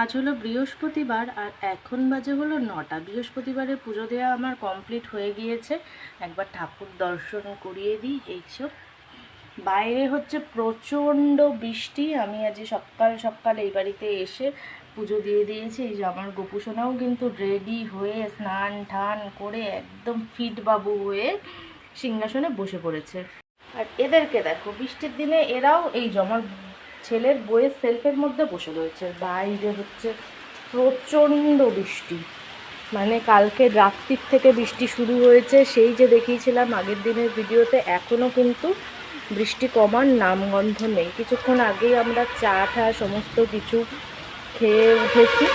আজ হলো বৃহস্পতিবার আর এখন বাজে হলো নটা। বৃহস্পতিবারে পুজো দেওয়া আমার কমপ্লিট হয়ে গিয়েছে। একবার ঠাকুর দর্শন করিয়ে দিই এইসব বাইরে হচ্ছে প্রচণ্ড বৃষ্টি। আমি আজ সকাল সকাল এই বাড়িতে এসে পুজো দিয়ে দিয়েছি। এই যে আমার গোপুসোনাও কিন্তু রেডি হয়ে স্নান টান করে একদম ফিট বাবু হয়ে সিংহাসনে বসে পড়েছে। আর এদেরকে দেখো, বৃষ্টির দিনে এরাও এই যে আমার ছেলের বইয়ের সেলফের মধ্যে বসে রয়েছে। বাইরে হচ্ছে প্রচণ্ড বৃষ্টি। মানে কালকে রাত্রির থেকে বৃষ্টি শুরু হয়েছে, সেই যে দেখিয়েছিলাম আগের দিনের ভিডিওতে এখনও কিন্তু বৃষ্টি কমার নামগন্ধ নেই। কিছুক্ষণ আগেই আমরা চা, ঠা সমস্ত কিছু খেয়ে উঠেছি।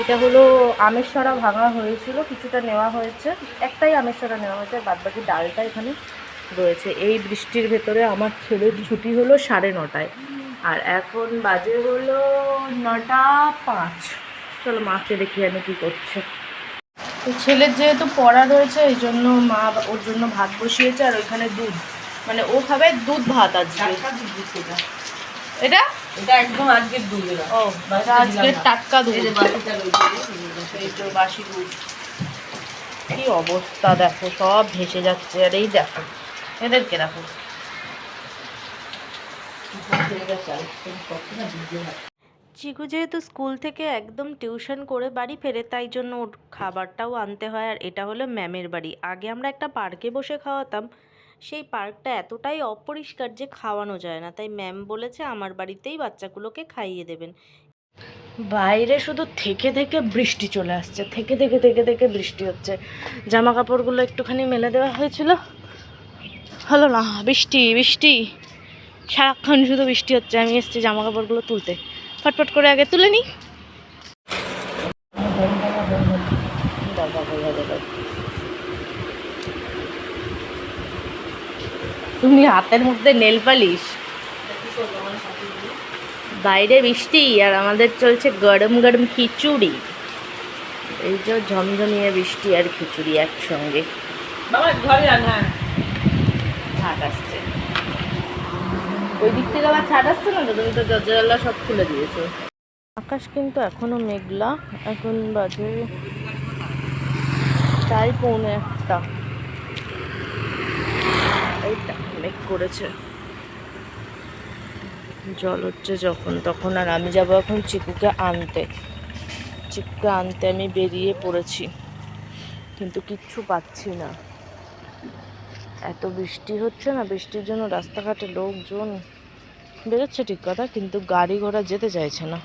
এটা হলো আমেশ্বরা ভাঙা হয়েছিল, কিছুটা নেওয়া হয়েছে। একটাই আমের আমেশ্বরা নেওয়া হয়েছে বাদ বাকি ডালটা এখানে রয়েছে। এই বৃষ্টির ভেতরে আমার ছেলের ছুটি হলো সাড়ে নটায়। আর এখন বাজে হলো নটা পাঁচ। চলো মাকে দেখি আমি কী করছে। তো ছেলের যেহেতু পড়া রয়েছে এই জন্য মা ওর জন্য ভাত বসিয়েছে আর ওইখানে দুধ। মানে ও খাবে দুধ ভাত আজকে। এটা। এটা? একদম আজকের দুধ। ও আজকে টাটকা দুধ। এই তো বাসি দুধ। কি অবস্থা দেখো সব ভেসে যাচ্ছে। আর এই দেখো এদেরকে দেখো ছেলেটা চাল, এই কত না দুধ দেওয়া। চিকু যেহেতু স্কুল থেকে একদম টিউশন করে বাড়ি ফেরে, তাই জন্য ওর খাবারটাও আনতে হয়। আর এটা হলো ম্যামের বাড়ি। আগে আমরা একটা পার্কে বসে খাওয়াতাম। সেই পার্কটা এতটাই অপরিষ্কার যে খাওয়ানো যায় না। তাই ম্যাম বলেছে, আমার বাড়িতেই বাচ্চাগুলোকে খাইয়ে দেবেন। বাইরে শুধু থেকে থেকে বৃষ্টি চলে আসছে। থেকে থেকে থেকে থেকে বৃষ্টি হচ্ছে। জামা কাপড়গুলো একটুখানি মেলে দেওয়া হয়েছিল। হলো না, বৃষ্টি বৃষ্টি। সারাক্ষণ শুধু বৃষ্টি হচ্ছে আমি এসছি জামা কাপড়গুলো তুলতে। ফটফট করে আগে তুলে নিই। তুমি হাতের মধ্যে নেল পালিশ। বাইরে বৃষ্টি আর আমাদের চলছে গরম গরম খিচুড়ি। এই যে ঝমঝমিয়ে বৃষ্টি আর খিচুড়ি একসঙ্গে। বাবা ঘরে আন হ্যাঁ। আসছে। ওই দিক থেকে আবার ছাট আসছে না তুমি তো দরজা সব খুলে দিয়েছ। আকাশ কিন্তু এখনও মেঘলা এখন বাজে তাই পৌনে একটা। এইটা মেঘ করেছে। জল হচ্ছে যখন তখন আর আমি যাব এখন চিকুকে আনতে। চিকুকে আনতে আমি বেরিয়ে পড়েছি কিন্তু কিচ্ছু পাচ্ছি না। এত বৃষ্টি হচ্ছে না, বৃষ্টির জন্য রাস্তাঘাটে লোকজন বেরোচ্ছে ঠিক কথা, কিন্তু গাড়ি ঘোড়া যেতে চাইছে না।